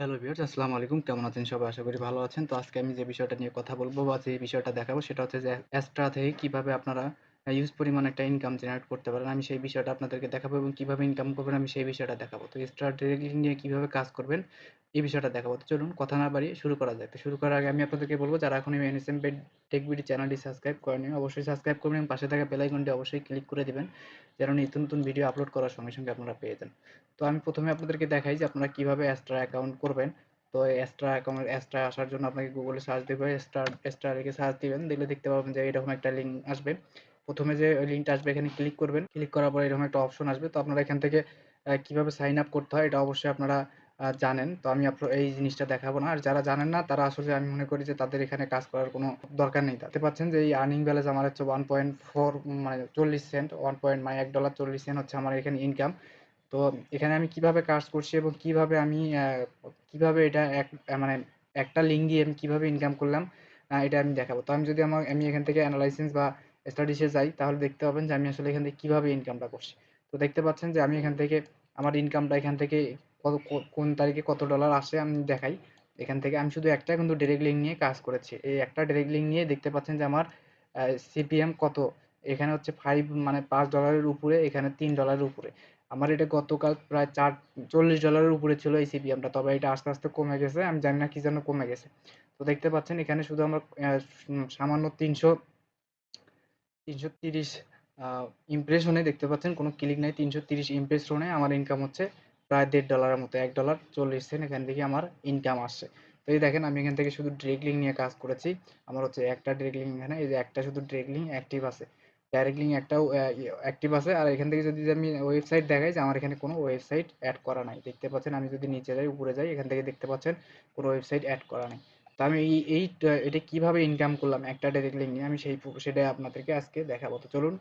Hello viewers, আসসালামু আলাইকুম। কেমন আছেন সবাই? আশা করি ভালো আছেন। তো আজকে আমি যে বিষয়টা নিয়ে কথা বলব বা যে বিষয়টা দেখাবো সেটা হচ্ছে যে অ্যাস্ট্রা থেকে কীভাবে আপনারা ইউজ পরিমাণ একটা ইনকাম জেনারেট করতে পারেন। আমি সেই বিষয়টা আপনাদেরকে দেখাবো এবং কীভাবে ইনকাম করবেন আমি সেই বিষয়টা দেখাবো। তো ডিরেক্টলি নিয়ে কীভাবে কাজ করবেন এই বিষয়টা দেখাবো। তো চলুন কথা না বাড়িয়ে শুরু করা যাক তো শুরু করার আগে আমি আপনাদেরকে বলব, যারা এখন এই এনএসএম টেক বিডি চ্যানেলটি সাবস্ক্রাইব করেনি অবশ্যই সাবস্ক্রাইব করবেন এবং পাশে থাকা বেল আইকনটি অবশ্যই ক্লিক করে দিবেন, যেন নিত্য নতুন ভিডিও আপলোড করার সঙ্গে সঙ্গে আপনারা পেয়ে যান। তো আমি প্রথমে আপনাদেরকে দেখাই যে আপনারা কীভাবে অ্যাস্ট্রা অ্যাকাউন্ট করবেন। তো এক্সট্রা অ্যাকাউন্ট এক্সট্রা আসার জন্য আপনাকে গুগলে সার্চ দেবে এক্সট্রা এক্সট্রা লিখে সার্চ দিবেন দিলে দেখতে পাবেন যে এরকম একটা লিঙ্ক আসবে। প্রথমে যে লিঙ্কটা আসবে, এখানে ক্লিক করবেন। ক্লিক করার পরে এরকম একটা অপশন আসবে। তো আপনারা এখান থেকে কীভাবে সাইন আপ করতে হয়, এটা অবশ্যই আপনারা জানেন। তো আমি এই জিনিসটা দেখাবো না। আর যারা জানেন না, তারা আসলে আমি মনে করি যে তাদের এখানে কাজ করার কোনো দরকার নেই। দেখতে পাচ্ছেন যে এই আর্নিং ব্যালেন্স আমার হচ্ছে ওয়ান পয়েন্ট ফোর মানে চল্লিশ সেন্ট ওয়ান পয়েন্ট মানে এক ডলার চল্লিশ সেন্ট হচ্ছে আমার এখানে ইনকাম তো এখানে আমি কীভাবে কাজ করছি এবং কীভাবে আমি কীভাবে এটা এক মানে একটা লিঙ্ক দিয়ে আমি কীভাবে ইনকাম করলাম এটা আমি দেখাবো। তো আমি যদি আমার, আমি এখান থেকে অ্যানালাইসিস বা স্টাডিসে যাই, তাহলে দেখতে পাবেন যে আমি আসলে এখান থেকে কীভাবে ইনকামটা করছি। তো দেখতে পাচ্ছেন যে আমি এখান থেকে আমার ইনকামটা এখান থেকে কত কোন তারিখে কত ডলার আসে আমি দেখাই। এখান থেকে আমি শুধু একটা কিন্তু ডিরেক্ট লিঙ্ক নিয়ে কাজ করেছি। এই একটা ডিরেক্ট লিঙ্ক নিয়ে দেখতে পাচ্ছেন যে আমার সিপিএম কত? এখানে হচ্ছে ফাইভ মানে পাঁচ ডলারের উপরে, এখানে তিন ডলারের উপরে। আমার এটা গতকাল প্রায় চার, চল্লিশ ডলারের উপরে ছিল এই সিপিএমটা তবে এটা আস্তে আস্তে কমে গেছে, আমি জানি না কী যেন কমে গেছে। তো দেখতে পাচ্ছেন এখানে শুধু আমার সামান্য তিনশো তিনশো তিরিশ ইমপ্রেশনে দেখতে পাচ্ছেন, কোনো ক্লিক নাই, তিনশো তিরিশ ইমপ্রেশনে আমার ইনকাম হচ্ছে প্রায় দেড় ডলারের মতো, এক ডলার চল্লিশ সেন্ট এখান থেকে আমার ইনকাম আসছে। তো এই দেখেন, আমি এখান থেকে শুধু লিঙ্ক নিয়ে কাজ করেছি, আমার হচ্ছে একটা লিঙ্ক এখানে, এই যে একটা শুধু লিঙ্ক অ্যাক্টিভ আছে। ডাইরেক্ট লিঙ্ক একটাও অ্যাক্টিভ আছে, আর এখান থেকে যদি আমি ওয়েবসাইট দেখাই যে আমার এখানে কোনো ওয়েবসাইট অ্যাড করা নাই, দেখতে পাচ্ছেন, আমি যদি নিচে যাই, উপরে যাই, এখান থেকে দেখতে পাচ্ছেন কোনো ওয়েবসাইট অ্যাড করা নাই। তো আমি এই এই এটা কীভাবে ইনকাম করলাম? একটা ডাইরেক্ট লিঙ্ক নিয়ে আমি সেই সেটাই আপনাদেরকে আজকে দেখাবো। তো চলুন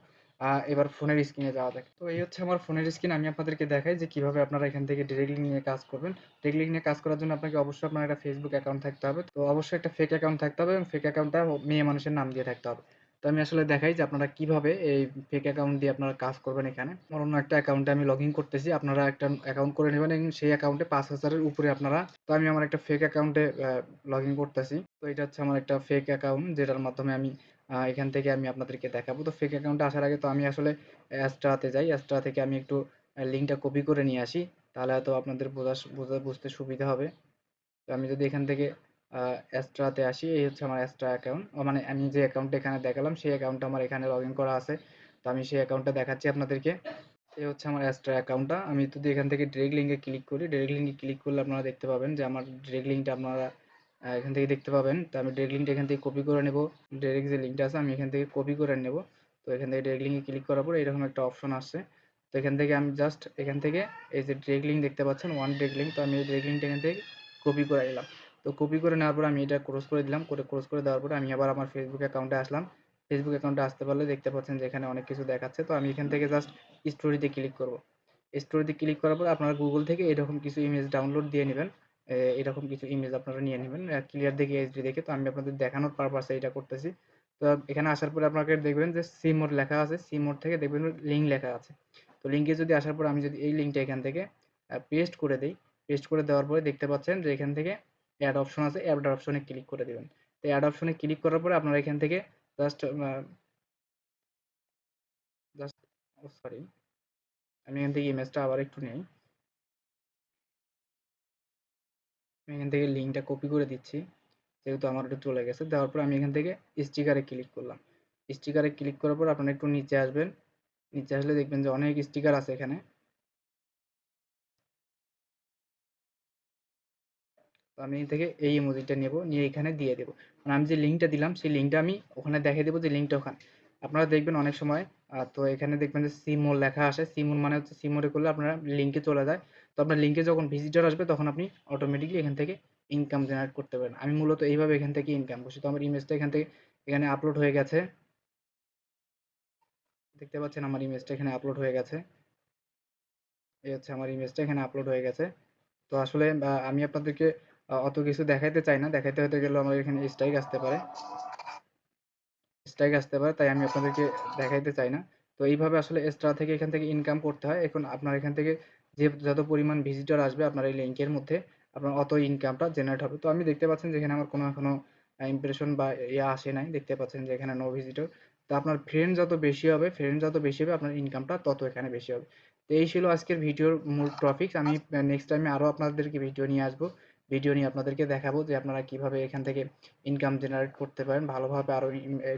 এবার ফোনের স্ক্রিনে যাওয়া যাক। তো এই হচ্ছে আমার ফোনের স্ক্রিন আমি আপনাদেরকে দেখাই যে কীভাবে আপনারা এখান থেকে ডিরেক্ট লিঙ্ক নিয়ে কাজ করবেন। ডিরেক্ট লিঙ্ক নিয়ে কাজ করার জন্য আপনাকে অবশ্যই আপনার একটা ফেসবুক অ্যাকাউন্ট থাকতে হবে। তো অবশ্যই একটা ফেক অ্যাকাউন্ট থাকতে হবে এবং ফেক অ্যাকাউন্টটা মেয়ে মানুষের নাম দিয়ে থাকতে হবে। তো আমি আসলে দেখাই যে আপনারা কীভাবে এই ফেক অ্যাকাউন্ট দিয়ে আপনারা কাজ করবেন এখানে। আমার অন্য একটা অ্যাকাউন্টে আমি লগ ইন করতেছি, আপনারা একটা অ্যাকাউন্ট করে নেবেন এবং সেই অ্যাকাউন্টে পাঁচ হাজারের উপরে আপনারা, তো আমি আমার একটা ফেক অ্যাকাউন্টে লগ ইন করতেছি। তো এটা হচ্ছে আমার একটা ফেক অ্যাকাউন্ট যেটার মাধ্যমে আমি এখান থেকে আমি আপনাদেরকে দেখাবো। তো ফেক অ্যাকাউন্টে আসার আগে তো আমি আসলে অ্যাস্ট্রাতে যাই। অ্যাস্ট্রা থেকে আমি একটু লিঙ্কটা কপি করে নিয়ে আসি। তাহলে হয়তো আপনাদের বোঝা বোঝা, বুঝতে সুবিধা হবে। তো আমি যদি এখান থেকে অ্যাস্ট্রাতে আসি, এই হচ্ছে আমার অ্যাস্ট্রা অ্যাকাউন্ট মানে আমি যে অ্যাকাউন্টটা এখানে দেখালাম, সেই অ্যাকাউন্টটা আমার এখানে লগ ইন করা আছে। তো আমি সেই অ্যাকাউন্টটা দেখাচ্ছি আপনাদেরকে। এই হচ্ছে আমার অ্যাস্ট্রা অ্যাকাউন্টটা আমি যদি এখান থেকে ডিরেক্ট লিঙ্কে ক্লিক করি ডিরেক্ট লিঙ্কে ক্লিক করলে আপনারা দেখতে পাবেন যে আমার ডিরেক্ট লিঙ্কটা আপনারা এখান থেকে দেখতে পাবেন। তো আমি ডিরেক্ট লিঙ্কটা এখান থেকে কপি করে নেব। ডিরেক্ট যে লিঙ্কটা আছে, আমি এখান থেকে কপি করে নেব। তো এখান থেকে ডিরেক্ট লিঙ্কে ক্লিক করার পর এরকম একটা অপশন আসছে। তো এখান থেকে আমি জাস্ট এখান থেকে এই যে ডিরেক্ট লিঙ্ক দেখতে পাচ্ছেন ওয়ান ডিরেক্ট লিঙ্ক তো আমি এই ডিরেক্ট লিঙ্কটা এখান থেকে কপি করে নিলাম। তো কপি করে নেওয়ার পর আমি এটা ক্রস করে দিলাম, করে ক্রস করে দেওয়ার পরে আমি আবার আমার ফেসবুক অ্যাকাউন্টে আসলাম। ফেসবুক অ্যাকাউন্টে আসতে পারলে দেখতে পাচ্ছেন যে এখানে অনেক কিছু দেখাচ্ছে। তো আমি এখান থেকে জাস্ট স্টোরিতে ক্লিক করব। স্টোরিতে ক্লিক করার পর আপনারা গুগল থেকে এরকম কিছু ইমেজ ডাউনলোড দিয়ে নেবেন। এরকম কিছু ইমেজ আপনারা নিয়ে নেবেন। ক্লিয়ার দেখে এইচডি দেখে। তো আমি আপনাদের দেখানোর পারপাসে এটা করতেছি। তো এখানে আসার পরে আপনাকে দেখবেন যে সিমোড লেখা আছে। সিমোড থেকে দেখবেন লিঙ্ক লেখা আছে। তো লিঙ্কে যদি আসার পর আমি যদি এই লিঙ্কটা এখান থেকে পেস্ট করে দিই পেস্ট করে দেওয়ার পরে দেখতে পাচ্ছেন যে এখান থেকে অ্যাড অপশন আছে অ্যাড অপশনে ক্লিক করে দেবেন। তো অ্যাড অপশনে ক্লিক করার পরে আপনারা এখান থেকে জাস্ট জাস্ট সরি আমি এখান থেকে ইমেজটা আবার একটু নেই। আমি এখান থেকে লিঙ্কটা কপি করে দিচ্ছি, যেহেতু আমার ওটা চলে গেছে। দেওয়ার পর আমি এখান থেকে স্টিকারে ক্লিক করলাম। স্টিকারে ক্লিক করার পর আপনারা একটু নিচে আসবেন। নিচে আসলে দেখবেন যে অনেক স্টিকার আছে এখানে। তো আমি থেকে এই ইমোজিটা নেব, নিয়ে এখানে দিয়ে দেবো। মানে আমি যে লিঙ্কটা দিলাম, সেই লিঙ্কটা আমি ওখানে দেখিয়ে দেবো যে লিঙ্কটা ওখানে। আপনারা দেখবেন অনেক সময় তো এখানে দেখবেন যে সিমোর লেখা আসে। সিমোর মানে হচ্ছে সিমোরে করলে আপনারা লিঙ্কে চলে যায়। তো আপনার লিঙ্কে যখন ভিজিটার আসবে, তখন আপনি অটোমেটিকলি এখান থেকে ইনকাম জেনারেট করতে পারেন। আমি মূলত এইভাবে এখান থেকে ইনকাম করছি। তো আমার ইমেজটা এখান থেকে, এখানে আপলোড হয়ে গেছে। দেখতে পাচ্ছেন আমার ইমেজটা এখানে আপলোড হয়ে গেছে। এই হচ্ছে আমার ইমেজটা এখানে আপলোড হয়ে গেছে। তো আসলে আমি আপনাদেরকে অত কিছু দেখাইতে চাই না। দেখাইতে হতে গেলে আমার এখানে স্ট্রাইক আসতে পারে। স্ট্রাইক আসতে পারে, তাই আমি আপনাদেরকে দেখাইতে চাই না। তো এইভাবে আসলে এক্সট্রা থেকে এখান থেকে ইনকাম করতে হয়। এখন আপনার এখান থেকে যে যত পরিমাণ ভিজিটর আসবে আপনার এই লিঙ্কের মধ্যে, আপনার অত ইনকামটা জেনারেট হবে। তো আমি দেখতে পাচ্ছেন যে এখানে আমার কোনো এখনও ইমপ্রেশন বা ইয়ে আসে নাই। দেখতে পাচ্ছেন যে এখানে নো ভিজিটর তো আপনার ফ্রেন্ড যত বেশি হবে ফ্রেন্ড যত বেশি হবে, আপনার ইনকামটা তত এখানে বেশি হবে। তো এই ছিল আজকের ভিডিওর মূল টপিকস আমি নেক্সট টাইমে আরও আপনাদেরকে ভিডিও নিয়ে আসব। ভিডিও নিয়ে আপনাদেরকে দেখাবো যে আপনারা কীভাবে এখান থেকে ইনকাম জেনারেট করতে পারেন, ভালোভাবে আরও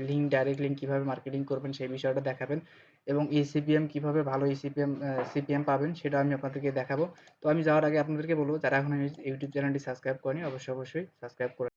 লিঙ্ক ডাইরেক্ট লিঙ্ক কীভাবে মার্কেটিং করবেন সেই বিষয়টা দেখাবেন এবং ইসিপিএম কীভাবে ভালো ইসিপিএম সিপিএম পাবেন সেটা আমি আপনাদেরকে দেখাবো। তো আমি যাওয়ার আগে আপনাদেরকে বলব, যারা এখন ইউটিউব চ্যানেলটি সাবস্ক্রাইব করেনি, অবশ্যই অবশ্যই সাবস্ক্রাইব করে